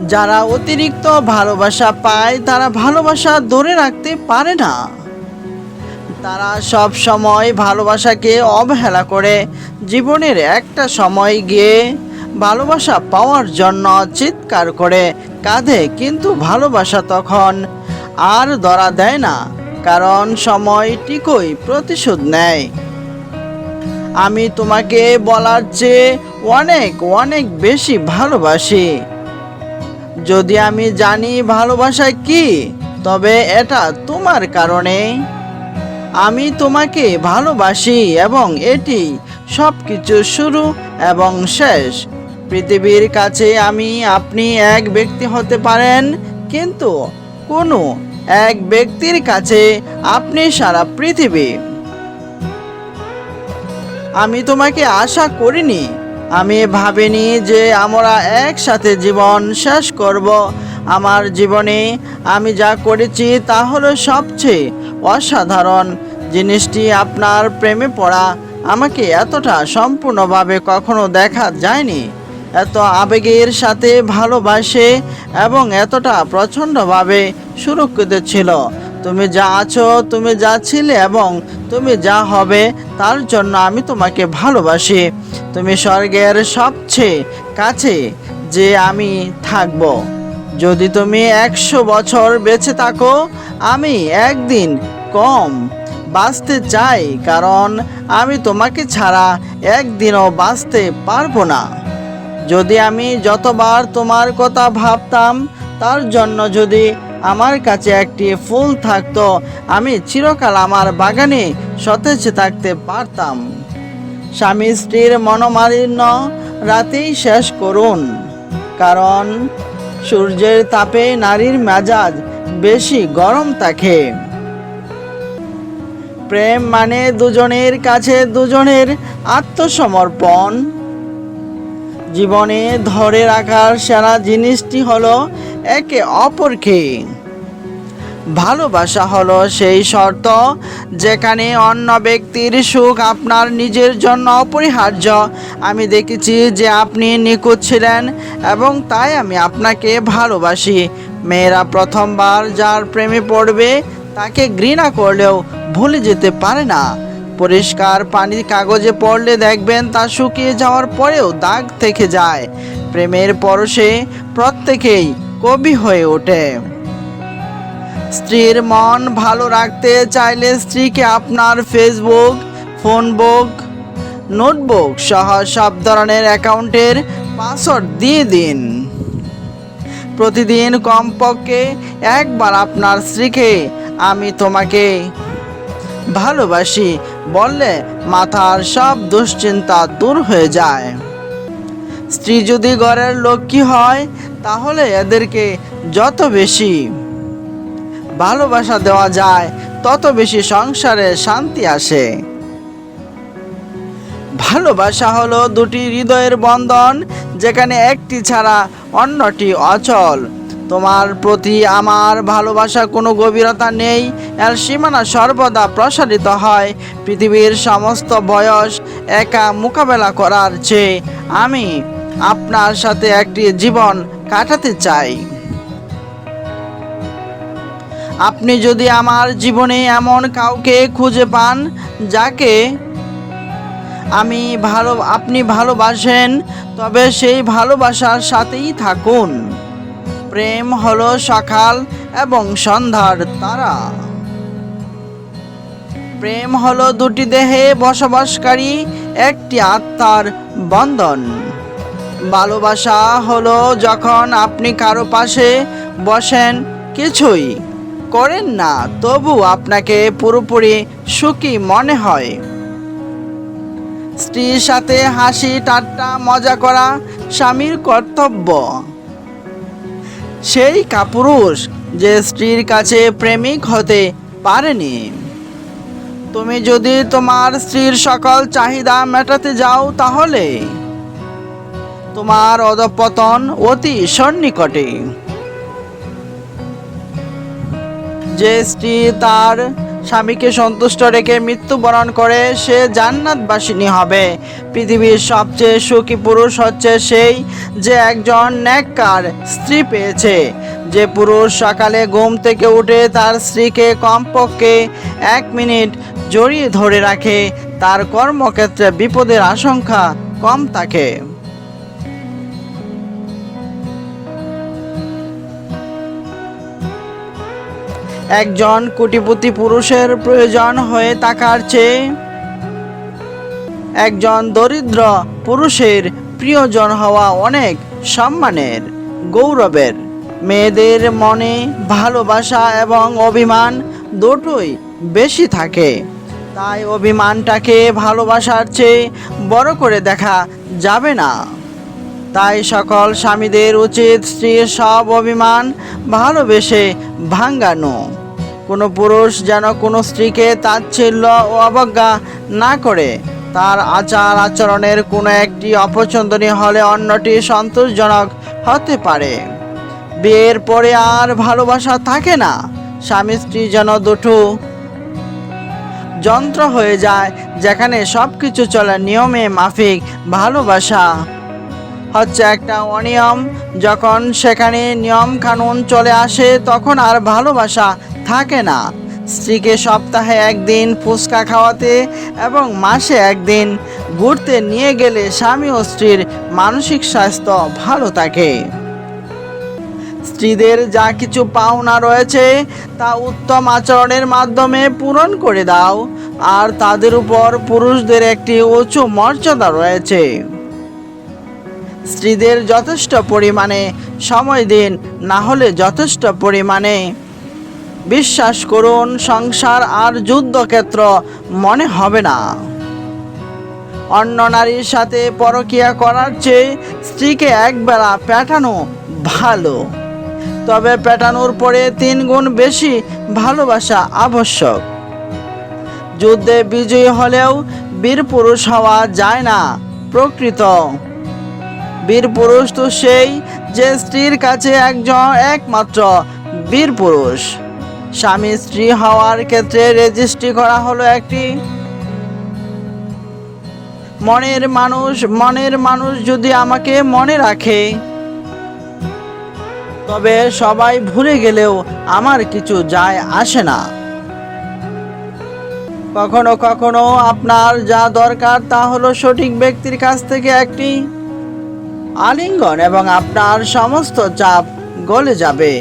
যারা অতিরিক্ত ভালোবাসা পায়, তারা ভালোবাসা ধরে রাখতে পারে না। তারা সব সময় ভালোবাসাকে অবহেলা করে। জীবনের একটা সময় গিয়ে ভালোবাসা পাওয়ার জন্য চিৎকার করে কাঁধে কিন্তু ভালোবাসা তখন আর ধরা দেয় না, কারণ সময় ঠিকই প্রতিশোধ নেয়। আমি তোমাকে বলার চেয়ে অনেক অনেক বেশি ভালোবাসি। যদি আমি জানি ভালোবাসা কি, তবে এটা তোমার কারণে। আমি তোমাকে ভালোবাসি এবং এটি সব কিছু শুরু এবং শেষ। পৃথিবীর কাছে আমি, আপনি এক ব্যক্তি হতে পারেন, কিন্তু কোনো এক ব্যক্তির কাছে আপনি সারা পৃথিবী। আমি তোমাকে আশা করিনি আমি ভাবিনি যে আমরা একসাথে জীবন শেষ করব। আমার জীবনে আমি যা করেছি তা হলো সবচেয়ে অসাধারণ জিনিসটি আপনার প্রেমে পড়া। আমাকে এতটা সম্পূর্ণভাবে কখনো দেখা যায়নি। এত আবেগের সাথে ভালোবাসে এবং এতটা প্রচণ্ডভাবে সুরক্ষিত ছিল। তুমি যা আছো, তুমি যা ছিলে এবং তুমি যা হবে তার জন্য আমি তোমাকে ভালোবাসি। তুমি স্বর্গের সবচেয়ে কাছে যে আমি থাকব। যদি তুমি একশো বছর বেঁচে থাকো, আমি একদিন কম বাঁচতে চাই, কারণ আমি তোমাকে ছাড়া একদিনও বাঁচতে পারব না। যদি আমি যতবার তোমার কথা ভাবতাম, তার জন্য যদি আমার কাছে একটি ফুল থাকতো। আমি চিরকাল আমার বাগানে সতেজ থাকতে পারতাম। স্বামী স্ত্রীর মনোমালিন্য রাতেই শেষ করুন। কারণ সূর্যের তাপে নারীর মেজাজ বেশি গরম থাকে। প্রেম মানে দুজনের কাছে দুজনের আত্মসমর্পণ। জীবনে ধরে রাখার সেরা জিনিসটি হলো একে অপরকে। ভালোবাসা হলো সেই শর্ত যেখানে অন্য ব্যক্তির সুখ আপনার নিজের জন্য অপরিহার্য। আমি দেখেছি যে আপনি নিখুঁত ছিলেন এবং তাই আমি আপনাকে ভালোবাসি। মেয়েরা প্রথমবার যার প্রেমে পড়বে তাকে ঘৃণা করলেও ভুলে যেতে পারে না। পরিষ্কার পানি কাগজে পড়লে দেখবেন তা শুকিয়ে যাওয়ার পরেও দাগ থেকে যায়। প্রেমের পরশে প্রত্যেকেই কবি হয়ে ওঠে। স্ত্রীর মন ভালো রাখতে চাইলে স্ত্রীকে আপনার ফেসবুক ফোনবুক নোটবুক সহ সব ধরনের অ্যাকাউন্টের পাসওয়ার্ড দিয়ে দিন। প্রতিদিন কমপক্ষে একবার আপনার স্ত্রীকে আমি তোমাকে ভালোবাসি বললে মাথার সব দুশ্চিন্তা দূর হয়ে যায়। স্ত্রী যদি ঘরের লক্ষ্মী হয় তাহলে এদেরকে যত বেশি ভালোবাসা দেওয়া যায়, তত বেশি সংসারে শান্তি আসে। ভালোবাসা হলো দুটি হৃদয়ের বন্ধন, যেখানে একটি ছাড়া অন্যটি অচল। তোমার প্রতি আমার ভালোবাসা কোনো গভীরতা নেই, এর সীমানা সর্বদা প্রসারিত হয়। পৃথিবীর সমস্ত বয়স একা মোকাবেলা করার চেয়ে আমি আপনার সাথে একটি জীবন কাটাতে চাই। আপনি যদি আমার জীবনে এমন কাউকে খুঁজে পান, যাকে আমি ভালো, আপনি ভালোবাসেন, তবে সেই ভালোবাসার সাথেই থাকুন। প্রেম হলো সকাল এবং সন্ধ্যার তারা। প্রেম হলো দুটি দেহে বসবাসকারী, একটি আত্মার বন্ধন। ভালোবাসা হলো যখন আপনি কারও পাশে বসেন, কিছুই করেন না, তবু আপনাকে পুরোপুরি সুখী মনে হয়। স্ত্রীর সাথে হাসি, ঠাট্টা, মজা করা স্বামীর কর্তব্য। সেই কাপুরুষ যে স্ত্রীর কাছে প্রেমিক হতে পারেনি। তুমি যদি তোমার স্ত্রীর সকল চাহিদা মেটাতে যাও তাহলে তোমার অধপতন অতি সন্নিকটে। যে স্ত্রী তার স্বামীকে সন্তুষ্ট রেখে মৃত্যুবরণ করে, সে জান্নাতবাসিনী হবে। পৃথিবীর সবচেয়ে সুখী পুরুষ হচ্ছে সেই যে একজন ন্যাককার স্ত্রী পেয়েছে। যে পুরুষ সকালে ঘুম থেকে উঠে তার স্ত্রীকে কমপক্ষে এক মিনিট জড়িয়ে ধরে রাখে, তার কর্মক্ষেত্রে বিপদের আশঙ্কা কম থাকে। একজন কোটিপতি পুরুষের প্রয়োজন হয়ে থাকার চেয়ে একজন দরিদ্র পুরুষের প্রিয়জন হওয়া অনেক সম্মানের, গৌরবের। মেয়েদের মনে ভালোবাসা এবং অভিমান দুটোই বেশি থাকে। তাই অভিমানটাকে ভালোবাসার চেয়ে বড় করে দেখা যাবে না। তাই সকল স্বামীদের উচিত স্ত্রীর সব অভিমান ভালোবেসে ভাঙ্গানো। কোনো পুরুষ যেন কোনো স্ত্রীকে তাচ্ছিল্য ও অবজ্ঞা না করে, তার আচার আচরণের কোনো একটি অপছন্দনীয় হলে অন্যটি সন্তোষজনক হতে পারে। বিয়ের পরে আর ভালোবাসা থাকে না। স্বামী স্ত্রী যেন দুটো যন্ত্র হয়ে যায়, যেখানে সব কিছু চলে নিয়মে মাফিক ভালোবাসা। হচ্ছে একটা অনিয়ম। যখন সেখানে নিয়ম কানুন চলে আসে, তখন আর ভালোবাসা থাকে না। স্ত্রীকে সপ্তাহে একদিন ফুচকা খাওয়াতে এবং মাসে একদিন ঘুরতে নিয়ে গেলে স্বামী ও স্ত্রীর মানসিক স্বাস্থ্য ভালো থাকে। স্ত্রীদের যা কিছু পাওনা রয়েছে, তা উত্তম আচরণের মাধ্যমে পূরণ করে দাও। আর তাদের উপর পুরুষদের একটি উঁচু মর্যাদা রয়েছে। স্ত্রীদের যথেষ্ট পরিমাণে সময় দিন, না হলে যথেষ্ট পরিমাণে। বিশ্বাস করুন, সংসার আর যুদ্ধক্ষেত্র মনে হবে না। অন্য নারীর সাথে পরকিয়া করার চেয়ে স্ত্রীকে একবেলা পেটানো ভালো। তবে পেটানোর পরে তিন গুণ বেশি ভালোবাসা আবশ্যক। যুদ্ধে বিজয়ী হলেও বীর পুরুষ হওয়া যায় না, প্রকৃত। বীর পুরুষ তো সেই যে স্ত্রীর কাছে একজন একমাত্র বীর পুরুষ। স্বামী স্ত্রী হওয়ার ক্ষেত্রে রেজিস্ট্রি করা হলো একটি। মনের মানুষ মনের মানুষ যদি আমাকে মনে রাখে, তবে সবাই ভুলে গেলেও আমার কিছু যায় আসে না। কখনো কখনো আপনার যা দরকার তা হলো সঠিক ব্যক্তির কাছ থেকে একটি আলিঙ্গন এবং আপনার সমস্ত চাপ গলে যাবে।